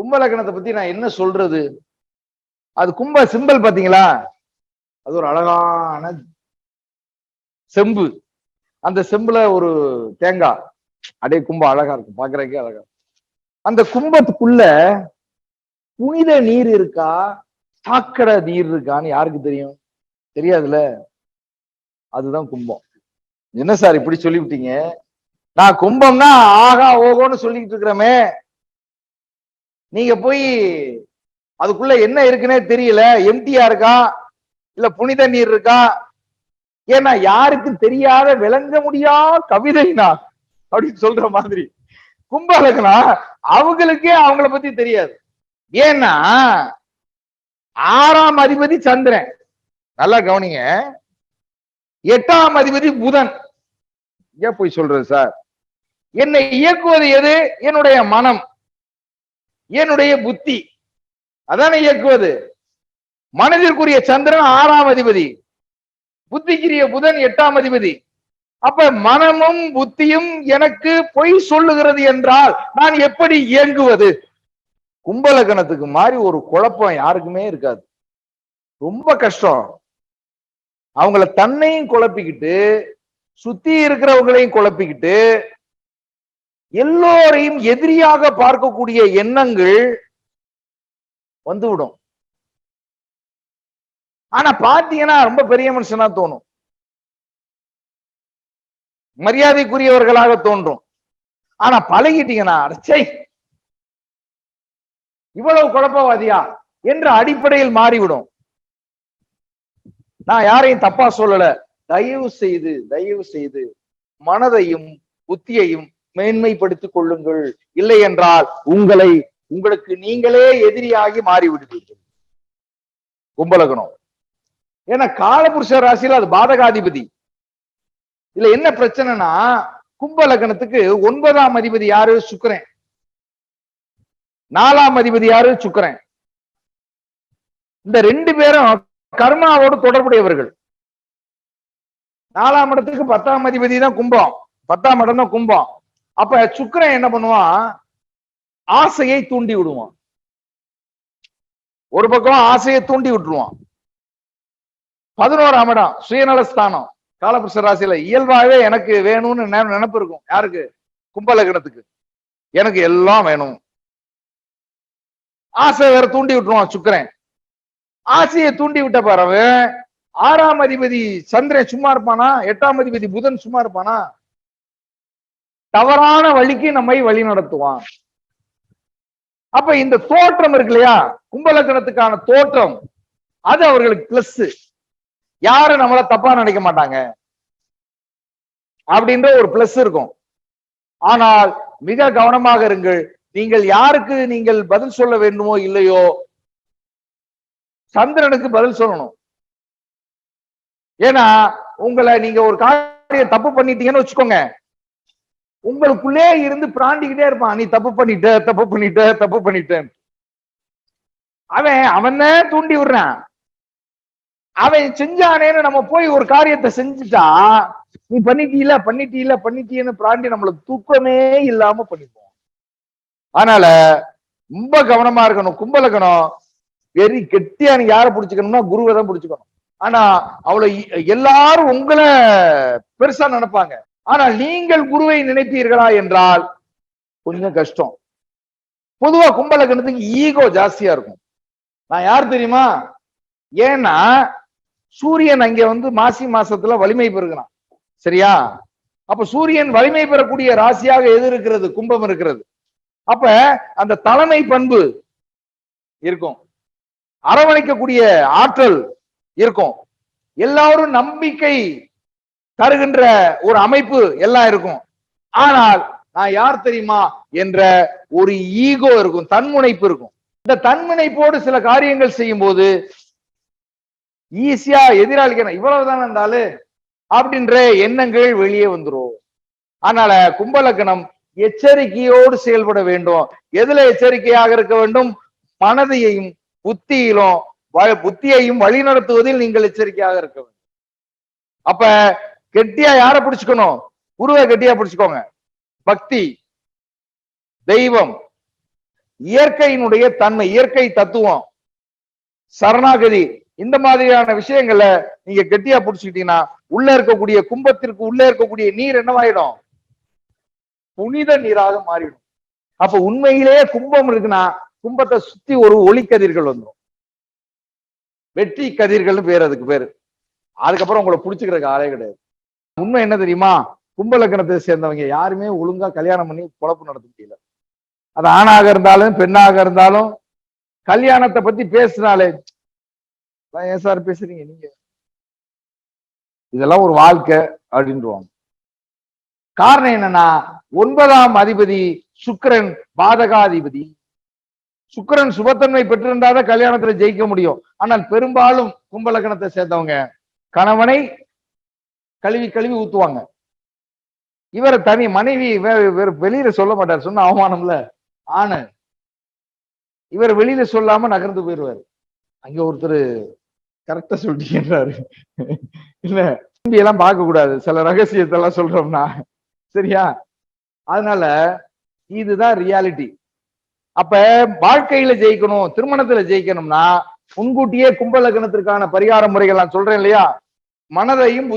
கும்ப லக்னத்தை பத்தி நான் என்ன சொல்றது? அது கும்ப சிம்பல் பாத்தீங்களா? அது ஒரு அழகான செம்பு. அந்த செம்புல ஒரு தேங்காய் அப்படியே கும்ப அழகா இருக்கும். பாக்குறதுக்கே அழகா அந்த கும்பத்துக்குள்ள புனித நீர் இருக்கா? சாக்கடை நீர் இருக்கான்னு யாருக்கு தெரியும்? தெரியாதுல அதுதான் கும்பம். என்ன சார் இப்படி சொல்லிவிட்டீங்க? நான் கும்பம்னா ஆகா ஓகோன்னு சொல்லிக்கிட்டு இருக்கிறமே. நீங்க போய் அதுக்குள்ள என்ன இருக்குன்னே தெரியல. எம்டியா இருக்கா? இல்ல புனித நீர் இருக்கா? ஏன்னா யாருக்கும் தெரியாத விளங்க முடியா கவிதைனா அப்படின்னு சொல்ற மாதிரி. கும்பலகனா அவங்களுக்கே அவங்கள பத்தி தெரியாது. ஏன்னா ஆறாம் அதிபதி சந்திரன். நல்லா கவனிங்க. எட்டாம் அதிபதி புதன். ஏன் போய் சொல்றது சார்? என்னை இயக்குவது எது? என்னுடைய மனம். என்னுடைய புத்தி. அதானே இயக்குவது? மனதிற்குரிய சந்திரன் ஆறாம் அதிபதி. புத்திக்குரிய புதன் எட்டாம் அதிபதி. அப்ப மனமும் புத்தியும் எனக்கு பொய் சொல்லுகிறது என்றால் நான் எப்படி இயங்குவது? கும்பலகணத்துக்கு மாதிரி ஒரு குழப்பம் யாருக்குமே இருக்காது. ரொம்ப கஷ்டம். அவங்கள தன்னையும் குழப்பிக்கிட்டு சுத்தி இருக்கிறவங்களையும் குழப்பிக்கிட்டு எல்லோரையும் எதிரியாக பார்க்கக்கூடிய எண்ணங்கள் வந்துவிடும். ஆனா பாத்தீங்கன்னா ரொம்ப பெரிய மனுஷனா தோணும். மரியாதைக்குரியவர்களாக தோன்றும். ஆனா பழகிட்டீங்கன்னா அடச்சை! இவ்வளவு குழப்பவாதியா? என்ற அடிப்படையில் மாறிவிடும். நான் யாரையும் தப்பா சொல்லல. தயவு செய்து தயவு செய்து மனதையும் புத்தியையும் மேன்மைப்படுத்திக் கொள்ளுங்கள். இல்லை என்றால் உங்களை உங்களுக்கு நீங்களே எதிரியாகி மாறிவிடுவீர்கள். கும்பலகணம் ஏன்னா காலபுருஷ ராசியில அது பாதகாதிபதி. இதுல என்ன பிரச்சனைனா கும்பலகணத்துக்கு ஒன்பதாம் அதிபதி யாரு? சுக்கரன். நாலாம் அதிபதி யாரு? சுக்கரன். இந்த ரெண்டு பேரும் கர்மாவோடு தொடர்புடையவர்கள். நாலாம் இடத்துக்கு பத்தாம் அதிபதி தான் கும்பம். பத்தாம் இடம் தான் கும்பம். அப்ப சுக்கிரன் என்ன பண்ணுவான்? ஆசையை தூண்டி விடுவான். ஒரு பக்கம் ஆசையை தூண்டி விட்டுருவான். பதினோராம் இடம் சுயநலஸ்தானம். காலபுருஷ ராசியில இயல்பாகவே எனக்கு வேணும்னு நினைப்பு இருக்கும். யாருக்கு? கும்பலகணத்துக்கு எனக்கு எல்லாம் வேணும். ஆசை வேற தூண்டி விட்டுருவான் சுக்கரன். ஆசையை தூண்டி விட்ட பிறகு ஆறாம் அதிபதி சந்திரன் சும்மா இருப்பானா? எட்டாம் அதிபதி புதன் சும்மா இருப்பானா? தவறான வழிக்கு நம்மை வழி நடத்துவான். அப்ப இந்த தோற்றம் இருக்கு இல்லையா? கும்பலக்கணத்துக்கான தோற்றம். அது அவர்களுக்கு பிளஸ் யாரும் நம்மள தப்பா நினைக்க மாட்டாங்க? அப்படின்ற ஒரு பிளஸ் இருக்கும். ஆனால் மிக கவனமாக இருங்கள். நீங்கள் யாருக்கு நீங்கள் பதில் சொல்ல வேண்டுமோ இல்லையோ சந்திரனுக்கு பதில் சொல்லணும். ஏன்னா உங்களை நீங்க ஒரு காரியம் தப்பு பண்ணிட்டீங்கன்னு வச்சுக்கோங்க. உங்களுக்குள்ளே இருந்து பிராண்டிக்கிட்டே இருப்பான். நீ தப்பு பண்ணிட்ட தப்பு பண்ணிட்ட தப்பு பண்ணிட்டேன் அவன் அவன் தூண்டி விடுறான். அவன் செஞ்சானேன்னு நம்ம போய் ஒரு காரியத்தை செஞ்சுட்டா நீ பண்ணிட்டீல பண்ணிட்டீல பண்ணிட்டீன்னு பிராண்டி நம்மளுக்கு தூக்கமே இல்லாம பண்ணிப்போம் அதனால ரொம்ப கவனமா இருக்கணும் கும்பலக்கணும். வெறி கெட்டியா நீங்க யாரை பிடிச்சிக்கணும்னா குருவை தான் பிடிச்சிக்கணும். ஆனா அவளை எல்லாரும் உங்களை பெருசா நினைப்பாங்க. ஆனால் நீங்கள் குருவை நினைப்பீர்களா என்றால் கொஞ்சம் கஷ்டம். பொதுவா கும்பலக்கணத்துக்கு ஈகோ ஜாஸ்தியா இருக்கும். நான் யார் தெரியுமா? ஏன்னா சூரியன் அங்க வந்து மாசி மாசத்துல வலிமை பெறுகிறான். சரியா? அப்ப சூரியன் வலிமை பெறக்கூடிய ராசியாக எது இருக்கிறது? கும்பம் இருக்கிறது. அப்ப அந்த தலைமை பண்பு இருக்கும். அரவணைக்கக்கூடிய ஆற்றல் இருக்கும். எல்லாரும் நம்பிக்கை தருகின்ற ஒரு அமைப்பு எல்லாம் இருக்கும். ஆனால் நான் யார் தெரியுமா என்ற ஒரு ஈகோ இருக்கும் தன்முனைப்பு இருக்கும். இந்த தன்முனைப்போடு சில காரியங்கள் செய்யும் போது ஈஸியா எதிராளிக்கு இவ்வளவுதான் இருந்தாலும் அப்படின்ற எண்ணங்கள் வெளியே வந்துரும். அதனால கும்பலக்கணம் எச்சரிக்கையோடு செயல்பட வேண்டும். எதுல எச்சரிக்கையாக இருக்க வேண்டும்? மனதையும் புத்தியிலும் வ- புத்தியையும் வழிநடத்துவதில் நீங்கள் எச்சரிக்கையாக இருக்க வேண்டும். அப்ப கெட்டியா யார பிடிச்சுக்கணும்? குருவை கெட்டியா பிடிச்சுக்கோங்க. பக்தி தெய்வம் இயற்கையினுடைய தன்மை இயற்கை தத்துவம் சரணாகதி இந்த மாதிரியான விஷயங்களை நீங்க கெட்டியா புடிச்சுக்கிட்டீங்கன்னா உள்ள இருக்கக்கூடிய கும்பத்திற்கு உள்ள இருக்கக்கூடிய நீர் என்னவாயிடும்? புனித நீராக மாறிடும். அப்ப உண்மையிலேயே கும்பம் இருக்குன்னா கும்பத்தை சுத்தி ஒரு ஒளி கதிர்கள் வந்துடும் வெற்றி கதிர்கள்னு பேர் அதுக்கு பேரு. அதுக்கப்புறம் உங்களை புடிச்சுக்கிறதுக்கு ஆளே கிடையாது. உண்மை என்ன தெரியுமா? கும்ப லக்னத்தை சேர்ந்தவங்க யாருமே ஒழுங்கா கல்யாணம் பண்ணி குழப்பம் நடத்த முடியல. அது ஆணாக இருந்தாலும் பெண்ணாக இருந்தாலும் கல்யாணத்தை பத்தி பேசினாலே ஏன் சார் பேசுறீங்க? நீங்க இதெல்லாம் ஒரு வாழ்க்கை அப்படின்றவாங்க. காரணம் என்னன்னா ஒன்பதாம் அதிபதி சுக்கரன் பாதகாதிபதி. சுக்கரன் சுபத்தன்மை பெற்றிருந்தாதான் கல்யாணத்துல ஜெயிக்க முடியும். ஆனால் பெரும்பாலும் கும்பலக்கணத்தை சேர்ந்தவங்க கணவனை கழுவி கழுவி ஊத்துவாங்க. இவரை தனி மனைவி வெளியில சொல்ல மாட்டார். சொன்ன அவமானம்ல. ஆணு இவர் வெளியில சொல்லாம நகர்ந்து போயிடுவாரு. அங்க ஒருத்தர் கரெக்டா சொல்லிட்டீங்கன்றாரு. இல்ல எல்லாம் பார்க்க கூடாது சில ரகசியத்தை எல்லாம் சொல்றோம்னா. சரியா? அதனால இதுதான் ரியாலிட்டி. அப்ப வாழ்க்கையில ஜெயிக்கணும் திருமணத்துல ஜெயிக்கணும்னா முன்கூட்டியே கும்பலக்கணத்திற்கான பரிகார முறைகள் நான் சொல்றேன் இல்லையா? மனதையும்